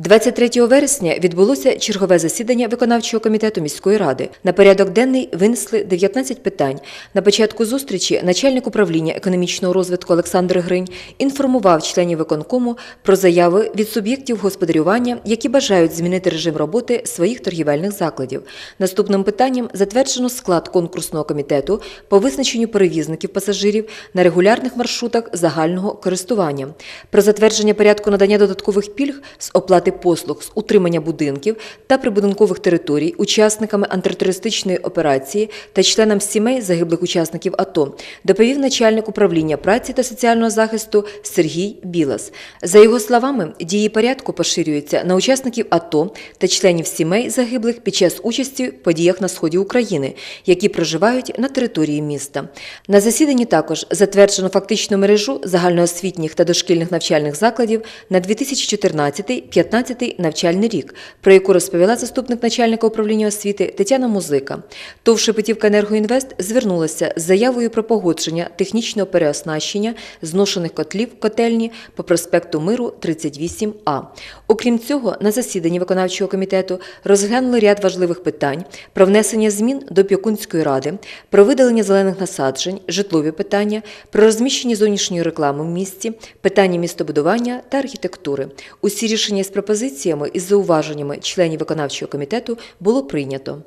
23 вересня відбулося чергове засідання виконавчого комітету міської ради. На порядок денний винесли 19 питань. На початку зустрічі начальник управління економічного розвитку Олександр Гринь інформував членів виконкому про заяви від суб'єктів господарювання, які бажають змінити режим роботи своїх торгівельних закладів. Наступним питанням затверджено склад конкурсного комітету по визначенню перевізників пасажирів на регулярних маршрутах загального користування. Про затвердження порядку надання додаткових пільг з оплати послуг з утримання будинків та прибудинкових територій учасниками антитерористичної операції та членам сімей загиблих учасників АТО доповів начальник управління праці та соціального захисту Сергій Білас. За його словами, дії порядку поширюються на учасників АТО та членів сімей загиблих під час участі в подіях на сході України, які проживають на території міста. На засіданні також затверджено фактичну мережу загальноосвітніх та дошкільних навчальних закладів на 2014-15 навчальний рік, про яку розповіла заступник начальника управління освіти Тетяна Музика. ТОВ «Шепетівка Енергоінвест звернулася з заявою про погодження технічного переоснащення зношених котлів котельні по проспекту Миру 38А. Окрім цього, на засіданні виконавчого комітету розглянули ряд важливих питань про внесення змін до Пікунської ради, про видалення зелених насаджень, житлові питання, про розміщення зовнішньої реклами в місті, питання містобудування та архітектури. Усі рішення з пропозиціями і зауваженнями членів виконавчого комітету було прийнято.